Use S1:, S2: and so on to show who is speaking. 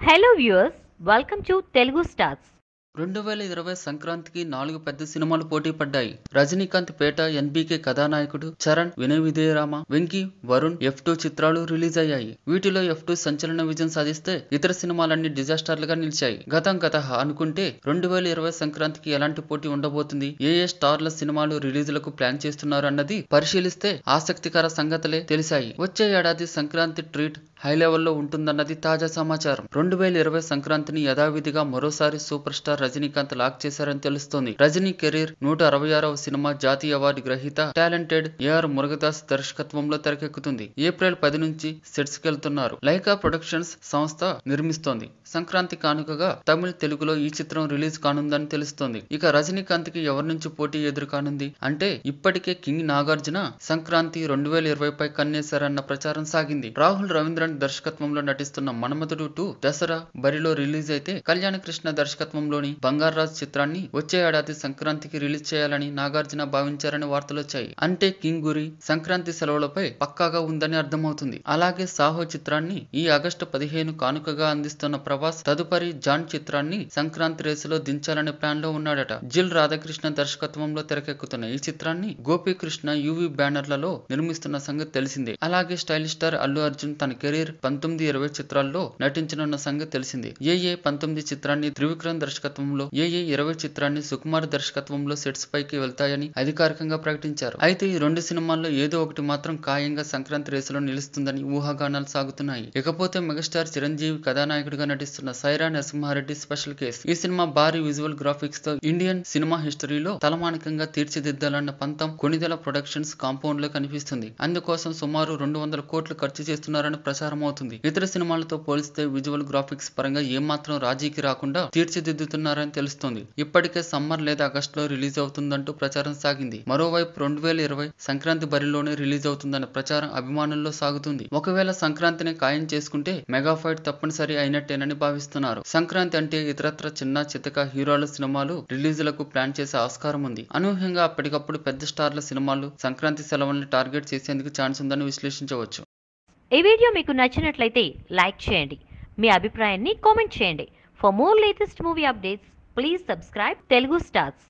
S1: Hello viewers welcome to Telugu stars
S2: రెండు వేల ఇరవై సంక్రాంతికి నాలుగు పెద్ద సినిమాలు పోటీ పడ్డాయి. Rajinikanth Petta NBK Kathanayakudu Charan Vinay Vijayarama Venky Varun F two చిత్రాలు రిలీజ్ అయ్యాయి. వీటిలో ఎఫ్ టూ సంచలన విజయం సాధిస్తే ఇతర సినిమాలన్నీ డిజాస్టర్లుగా నిలిచాయి. గతం గత అనుకుంటే రెండు వేల ఇరవై సంక్రాంతికి ఎలాంటి పోటీ ఉండబోతుంది? ఏ ఏ స్టార్ల సినిమాలు రిలీజులకు ప్లాన్ చేస్తున్నారు అన్నది పరిశీలిస్తే ఆసక్తికర సంగతులే తెలిసాయి. వచ్చే ఏడాది సంక్రాంతి ట్రీట్ హై లెవెల్లో ఉంటుందన్నది తాజా సమాచారం. రెండు వేల ఇరవై సంక్రాంతిని యథావిధిగా మరోసారి సూపర్ స్టార్ రజనీకాంత్ లాక్ చేశారని తెలుస్తోంది. రజనీ కెరీర్ నూట అరవై ఆరవ సినిమా జాతీయ అవార్డు గ్రహీత టాలెంటెడ్ ఏఆర్ మురుగదాస్ దర్శకత్వంలో తెరకెక్కుతుంది. ఏప్రిల్ పది నుంచి సెట్స్ కెళ్తున్నారు లైకా ప్రొడక్షన్స్ సంస్థ నిర్మిస్తోంది. సంక్రాంతి కానుకగా తమిళ తెలుగులో ఈ చిత్రం రిలీజ్ కానుందని తెలుస్తోంది. ఇక రజనీకాంత్కి ఎవరి నుంచి పోటీ ఎదురు కానుంది? అంటే ఇప్పటికే కింగ్ నాగార్జున సంక్రాంతి రెండు వేల ఇరవై పై కన్నేశారన్న ప్రచారం సాగింది. రాహుల్ రవీంద్రన్ దర్శకత్వంలో నటిస్తున్న మన్మధుడు టూ దసరా బరిలో రిలీజ్ అయితే కళ్యాణ కృష్ణ దర్శకత్వంలోని బంగారాజ్ చిత్రాన్ని వచ్చే ఏడాది సంక్రాంతికి రిలీజ్ చేయాలని నాగార్జున భావించారని వార్తలొచ్చాయి అంటే కింగ్ గురి సంక్రాంతి సెలవులపై పక్కాగా ఉందని అర్థమవుతుంది. అలాగే సాహో చిత్రాన్ని ఈ ఆగస్టు పదిహేను కానుకగా అందిస్తున్న ప్రభాస్ తదుపరి జాన్ చిత్రాన్ని సంక్రాంతి రేసులో దించాలనే ప్లాన్లో ఉన్నాడట. జిల్ రాధాకృష్ణ దర్శకత్వంలో తెరకెక్కుతున్న ఈ చిత్రాన్ని గోపీకృష్ణ యువి బ్యానర్లలో నిర్మిస్తున్న సంగతి తెలిసిందే. అలాగే స్టైలిష్ స్టార్ అల్లు అర్జున్ తన కెరీర్ పంతొమ్మిది ఇరవై చిత్రాల్లో నటించనున్న సంగతి తెలిసింది. ఏఏ పంతొమ్మిది చిత్రాన్ని త్రివిక్రమ్ దర్శకత్వంలో ఏఏ ఇరవై చిత్రాన్ని సుకుమార్ దర్శకత్వంలో సెట్స్ పైకి వెళ్తాయని అధికారికంగా ప్రకటించారు. అయితే ఈ రెండు సినిమాల్లో ఏదో ఒకటి మాత్రం ఖాయంగా సంక్రాంతి రేసులో నిలుస్తుందని ఊహాగానాలు సాగుతున్నాయి. ఇకపోతే మెగాస్టార్ చిరంజీవి కథానాయకుడిగా నటిస్తున్న సైరా నరసింహారెడ్డి స్పెషల్ కేసు. ఈ సినిమా భారీ విజువల్ గ్రాఫిక్స్తో ఇండియన్ సినిమా హిస్టరీలో తలమానికంగా తీర్చిదిద్దాలన్న పంతం కొనిదెల ప్రొడక్షన్స్ కాంపౌండ్లో కనిపిస్తుంది. అందుకోసం సుమారు రెండు వందల కోట్లు ఖర్చు చేస్తున్నారని ప్రచారం ప్రారంభమవుతుంది ఇతర సినిమాలతో పోలిస్తే విజువల్ గ్రాఫిక్స్ పరంగా ఏమాత్రం రాజీకి రాకుండా తీర్చిదిద్దుతున్నారని తెలుస్తోంది. ఇప్పటికే సమ్మర్ లేదా ఆగస్టులో రిలీజ్ అవుతుందంటూ ప్రచారం సాగింది. మరోవైపు రెండు వేల ఇరవై సంక్రాంతి బరిలోనే రిలీజ్ అవుతుందన్న ప్రచారం అభిమానుల్లో సాగుతుంది. ఒకవేళ సంక్రాంతిని ఖాయం చేసుకుంటే మెగా ఫైట్ తప్పనిసరి అయినట్టేనని భావిస్తున్నారు. సంక్రాంతి అంటే ఇతరత్ర చిన్న చితక హీరోల సినిమాలు రిలీజులకు ప్లాన్ చేసే ఆస్కారం ఉంది. అనూహ్యంగా అప్పటికప్పుడు పెద్ద స్టార్ల సినిమాలు సంక్రాంతి సెలవుల్ని టార్గెట్ చేసేందుకు ఛాన్స్ ఉందని విశ్లేషించవచ్చు.
S1: ఈ వీడియో మీకు నచ్చినట్లయితే లైక్ చేయండి. మీ అభిప్రాయాన్ని కామెంట్ చేయండి. For more latest movie updates please subscribe Telugu stars